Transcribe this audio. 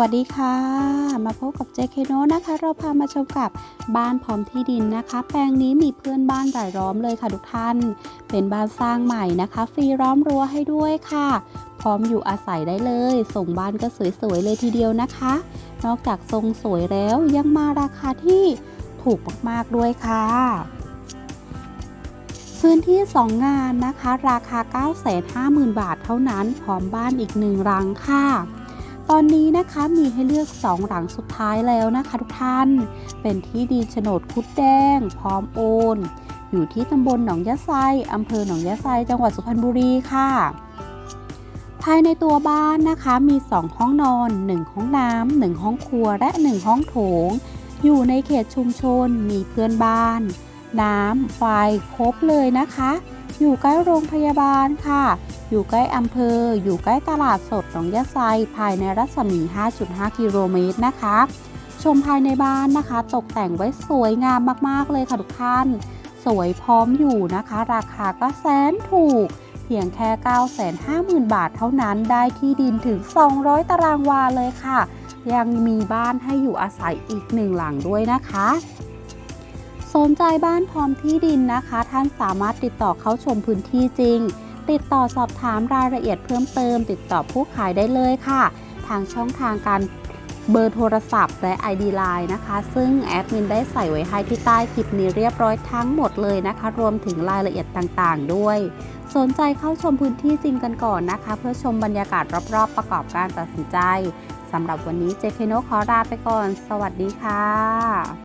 วัสดีค่ะ มาพบกับเจเคโนนะคะ เราพามาชมกับบ้านพร้อมที่ดินนะคะ แปลงนี้มีเพื่อนบ้านรายล้อมเลยค่ะทุกท่าน เป็นบ้านสร้างใหม่นะคะ ฟรีล้อมรั้วให้ด้วยค่ะ พร้อมอยู่อาศัยได้เลย ส่งบ้านก็สวยๆเลยทีเดียวนะคะ นอกจากทรงสวยแล้วยังมาราคาที่ถูกมากๆด้วยค่ะพื้นที่ 2 งานนะคะ ราคา 950,000 บาทเท่านั้นพร้อมบ้านอีกหนึ่งหลังค่ะ ตอนนี้นะคะมีให้เลือก 2 หลังสุดท้ายแล้วนะคะทุกท่าน เป็นที่ดินโฉนดคุดแดง พร้อมโอน อยู่ที่ตำบลหนองยะไซอำเภอหนองยะไซจังหวัดสุพรรณบุรีค่ะ ภายในตัวบ้านนะคะมี 2 ห้องนอน 1 ห้องน้ำ1ห้องครัวและ 1 ห้องโถง อยู่ในเขตชุมชน มีเพื่อนบ้าน น้ำไฟครบเลยนะคะ อยู่ใกล้โรงพยาบาลค่ะ อยู่ใกล้อำเภอ อยู่ใกล้ตลาดสดหนองยะไซ ภายในรัศมี 5.5 กิโลเมตรนะคะ ชมภายในบ้านนะคะ ตกแต่งไว้สวยงามมากๆเลยค่ะทุกท่าน สวยพร้อมอยู่นะคะ ราคาก็แสนถูก เพียงแค่ 950,000 บาทเท่านั้น ได้ที่ดินถึง 200 ตารางวาเลยค่ะ ยังมีบ้านให้อยู่อาศัยอีกหนึ่งหลังด้วยนะคะสนใจบ้านพร้อมที่ดินนะคะ ท่านสามารถติดต่อเข้าชมพื้นที่จริง ติดต่อสอบถามรายละเอียดเพิ่มเติม ติดต่อผู้ขายได้เลยค่ะ ทางช่องทางการเบอร์โทรศัพท์และ ID Line นะคะ ซึ่งแอดมินได้ใส่ไว้ให้ที่ใต้คลิปนี้เรียบร้อยทั้งหมดเลยนะคะ รวมถึงรายละเอียดต่างๆ ด้วย สนใจเข้าชมพื้นที่จริงกันก่อนนะคะ เพื่อชมบรรยากาศรอบๆ ประกอบการตัดสินใจสำหรับวันนี้เจเคโนขอลาไปก่อน สวัสดีค่ะ